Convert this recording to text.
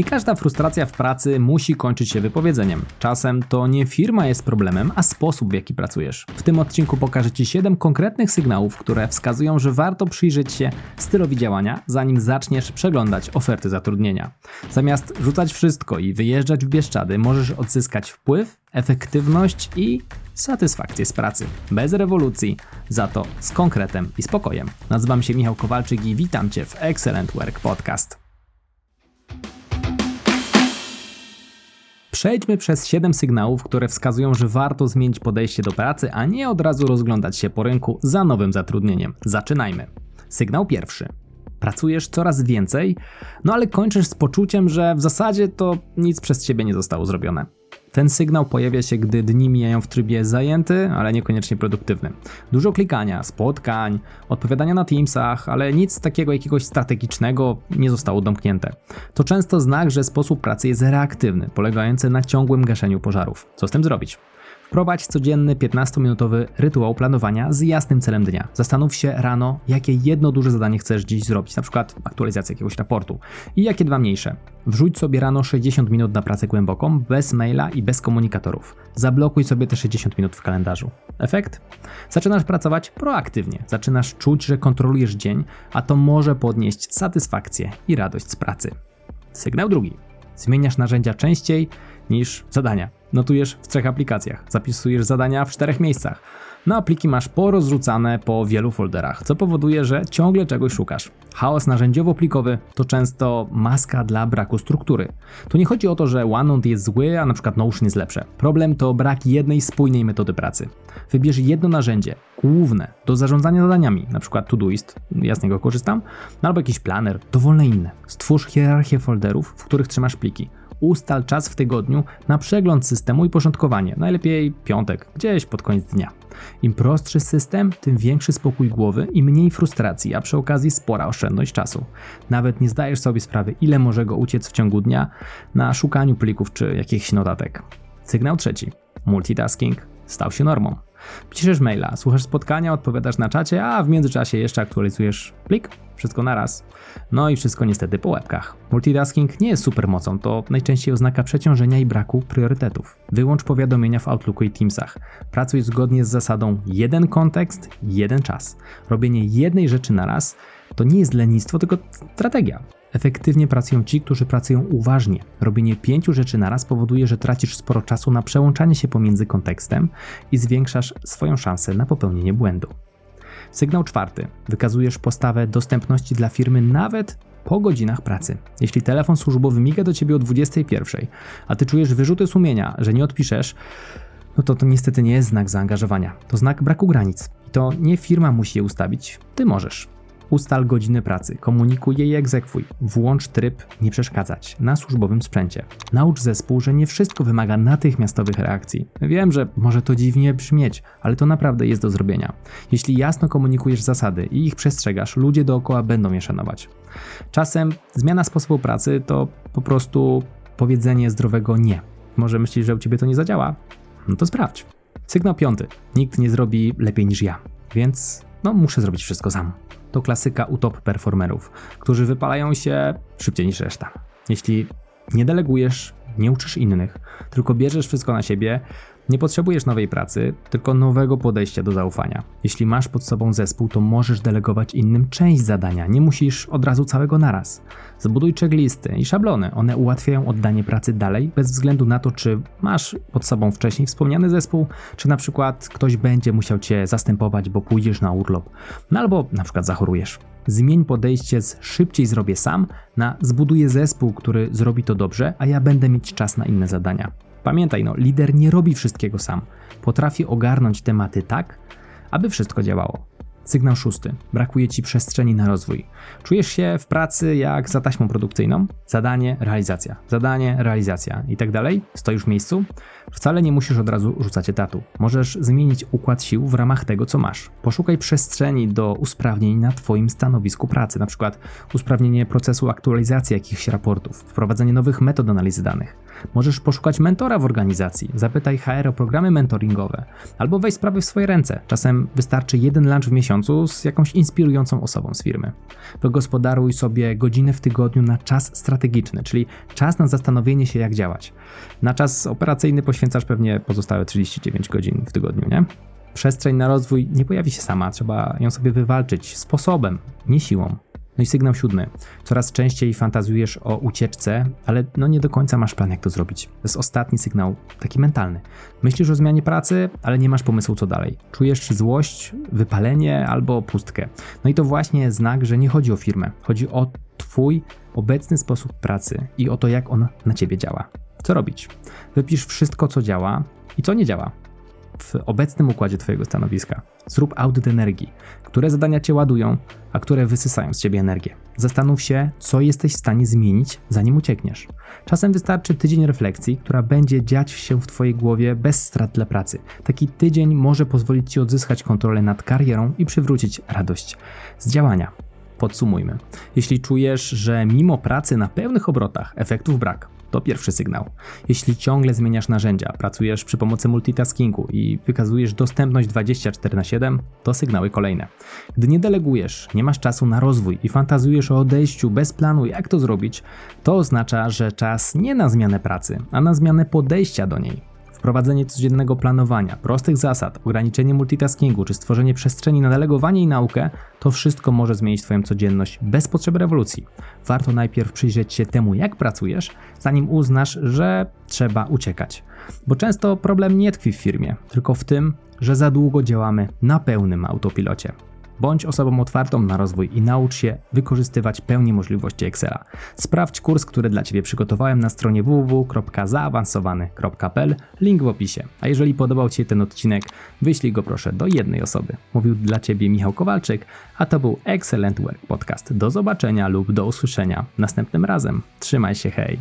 Nie każda frustracja w pracy musi kończyć się wypowiedzeniem. Czasem to nie firma jest problemem, a sposób w jaki pracujesz. W tym odcinku pokażę Ci 7 konkretnych sygnałów, które wskazują, że warto przyjrzeć się stylowi działania, zanim zaczniesz przeglądać oferty zatrudnienia. Zamiast rzucać wszystko i wyjeżdżać w Bieszczady, możesz odzyskać wpływ, efektywność i satysfakcję z pracy. Bez rewolucji, za to z konkretem i spokojem. Nazywam się Michał Kowalczyk i witam Cię w Excellent Work Podcast. Przejdźmy przez 7 sygnałów, które wskazują, że warto zmienić podejście do pracy, a nie od razu rozglądać się po rynku za nowym zatrudnieniem. Zaczynajmy. Sygnał pierwszy. Pracujesz coraz więcej, no ale kończysz z poczuciem, że w zasadzie to nic przez ciebie nie zostało zrobione. Ten sygnał pojawia się, gdy dni mijają w trybie zajęty, ale niekoniecznie produktywny. Dużo klikania, spotkań, odpowiadania na Teamsach, ale nic takiego jakiegoś strategicznego nie zostało domknięte. To często znak, że sposób pracy jest reaktywny, polegający na ciągłym gaszeniu pożarów. Co z tym zrobić? Wprowadź codzienny 15-minutowy rytuał planowania z jasnym celem dnia. Zastanów się rano, jakie jedno duże zadanie chcesz dziś zrobić, na przykład aktualizację jakiegoś raportu, i jakie dwa mniejsze. Wrzuć sobie rano 60 minut na pracę głęboką, bez maila i bez komunikatorów. Zablokuj sobie te 60 minut w kalendarzu. Efekt? Zaczynasz pracować proaktywnie, zaczynasz czuć, że kontrolujesz dzień, a to może podnieść satysfakcję i radość z pracy. Sygnał drugi. Zmieniasz narzędzia częściej niż zadania. Notujesz w trzech aplikacjach, zapisujesz zadania w czterech miejscach. No apliki masz porozrzucane po wielu folderach, co powoduje, że ciągle czegoś szukasz. Chaos narzędziowo-plikowy to często maska dla braku struktury. Tu nie chodzi o to, że OneNote jest zły, a na przykład Notion jest lepsze. Problem to brak jednej spójnej metody pracy. Wybierz jedno narzędzie, główne, do zarządzania zadaniami, przykład Todoist, ja z niego korzystam, albo jakiś planer, dowolne inne. Stwórz hierarchię folderów, w których trzymasz pliki ustal czas w tygodniu na przegląd systemu i porządkowanie. Najlepiej piątek, gdzieś pod koniec dnia. Im prostszy system, tym większy spokój głowy i mniej frustracji, a przy okazji spora oszczędność czasu. Nawet nie zdajesz sobie sprawy, ile może go uciec w ciągu dnia na szukaniu plików czy jakichś notatek. Sygnał trzeci. Multitasking stał się normą. Piszesz maila, słuchasz spotkania, odpowiadasz na czacie, a w międzyczasie jeszcze aktualizujesz plik. Wszystko naraz. No i wszystko niestety po łebkach. Multitasking nie jest supermocą, to najczęściej oznaka przeciążenia i braku priorytetów. Wyłącz powiadomienia w Outlooku i Teamsach. Pracuj zgodnie z zasadą jeden kontekst, jeden czas. Robienie jednej rzeczy naraz to nie jest lenistwo, tylko strategia. Efektywnie pracują ci, którzy pracują uważnie. Robienie pięciu rzeczy naraz powoduje, że tracisz sporo czasu na przełączanie się pomiędzy kontekstem i zwiększasz swoją szansę na popełnienie błędu. Sygnał czwarty. Wykazujesz postawę dostępności dla firmy nawet po godzinach pracy. Jeśli telefon służbowy miga do ciebie o 21, a ty czujesz wyrzuty sumienia, że nie odpiszesz, no to to niestety nie jest znak zaangażowania. To znak braku granic. I to nie firma musi je ustawić, ty możesz. Ustal godziny pracy, komunikuj je i egzekwuj. Włącz tryb nie przeszkadzać na służbowym sprzęcie. Naucz zespół, że nie wszystko wymaga natychmiastowych reakcji. Wiem, że może to dziwnie brzmieć, ale to naprawdę jest do zrobienia. Jeśli jasno komunikujesz zasady i ich przestrzegasz, ludzie dookoła będą je szanować. Czasem zmiana sposobu pracy to po prostu powiedzenie zdrowego nie. Może myślisz, że u ciebie to nie zadziała? No to sprawdź. Sygnał piąty. Nikt nie zrobi lepiej niż ja, więc no muszę zrobić wszystko sam to klasyka u top performerów, którzy wypalają się szybciej niż reszta. Jeśli nie delegujesz, nie uczysz innych, tylko bierzesz wszystko na siebie, nie potrzebujesz nowej pracy, tylko nowego podejścia do zaufania. Jeśli masz pod sobą zespół, to możesz delegować innym część zadania, nie musisz od razu całego naraz. Zbuduj checklisty i szablony, one ułatwiają oddanie pracy dalej, bez względu na to, czy masz pod sobą wcześniej wspomniany zespół, czy na przykład ktoś będzie musiał cię zastępować, bo pójdziesz na urlop, no albo na przykład zachorujesz. Zmień podejście z szybciej zrobię sam na zbuduję zespół, który zrobi to dobrze, a ja będę mieć czas na inne zadania. Pamiętaj, no, lider nie robi wszystkiego sam. Potrafi ogarnąć tematy tak, aby wszystko działało. Sygnał szósty. Brakuje ci przestrzeni na rozwój. Czujesz się w pracy jak za taśmą produkcyjną? Zadanie, realizacja, zadanie, realizacja i tak dalej? Stoisz w miejscu? Wcale nie musisz od razu rzucać etatu. Możesz zmienić układ sił w ramach tego, co masz. Poszukaj przestrzeni do usprawnień na Twoim stanowisku pracy, na przykład usprawnienie procesu aktualizacji jakichś raportów, wprowadzenie nowych metod analizy danych. Możesz poszukać mentora w organizacji, zapytaj HR o programy mentoringowe, albo weź sprawy w swoje ręce. Czasem wystarczy jeden lunch w miesiącu miesiącu z jakąś inspirującą osobą z firmy. Wygospodaruj sobie godzinę w tygodniu na czas strategiczny, czyli czas na zastanowienie się, jak działać. Na czas operacyjny poświęcasz pewnie pozostałe 39 godzin w tygodniu, nie? Przestrzeń na rozwój nie pojawi się sama, trzeba ją sobie wywalczyć sposobem, nie siłą. No i sygnał siódmy. Coraz częściej fantazjujesz o ucieczce, ale no nie do końca masz plan, jak to zrobić. To jest ostatni sygnał, taki mentalny. Myślisz o zmianie pracy, ale nie masz pomysłu, co dalej. Czujesz złość, wypalenie albo pustkę. No i to właśnie znak, że nie chodzi o firmę. Chodzi o Twój obecny sposób pracy i o to, jak on na Ciebie działa. Co robić? Wypisz wszystko, co działa i co nie działa w obecnym układzie Twojego stanowiska. Zrób audyt energii, które zadania Cię ładują, a które wysysają z Ciebie energię. Zastanów się, co jesteś w stanie zmienić, zanim uciekniesz. Czasem wystarczy tydzień refleksji, która będzie dziać się w Twojej głowie bez strat dla pracy. Taki tydzień może pozwolić Ci odzyskać kontrolę nad karierą i przywrócić radość z działania. Podsumujmy. Jeśli czujesz, że mimo pracy na pełnych obrotach efektów brak, to pierwszy sygnał. Jeśli ciągle zmieniasz narzędzia, pracujesz przy pomocy multitaskingu i wykazujesz dostępność 24 na 7, to sygnały kolejne. Gdy nie delegujesz, nie masz czasu na rozwój i fantazujesz o odejściu bez planu, jak to zrobić, to oznacza, że czas nie na zmianę pracy, a na zmianę podejścia do niej. Wprowadzenie codziennego planowania, prostych zasad, ograniczenie multitaskingu czy stworzenie przestrzeni na delegowanie i naukę to wszystko może zmienić Twoją codzienność bez potrzeby rewolucji. Warto najpierw przyjrzeć się temu, jak pracujesz, zanim uznasz, że trzeba uciekać. Bo często problem nie tkwi w firmie, tylko w tym, że za długo działamy na pełnym autopilocie. Bądź osobą otwartą na rozwój i naucz się wykorzystywać pełni możliwości Excela. Sprawdź kurs, który dla Ciebie przygotowałem na stronie www.zaawansowany.pl, link w opisie. A jeżeli podobał Ci się ten odcinek, wyślij go proszę do jednej osoby. Mówił dla Ciebie Michał Kowalczyk, a to był Excellent Work Podcast. Do zobaczenia lub do usłyszenia następnym razem. Trzymaj się, hej!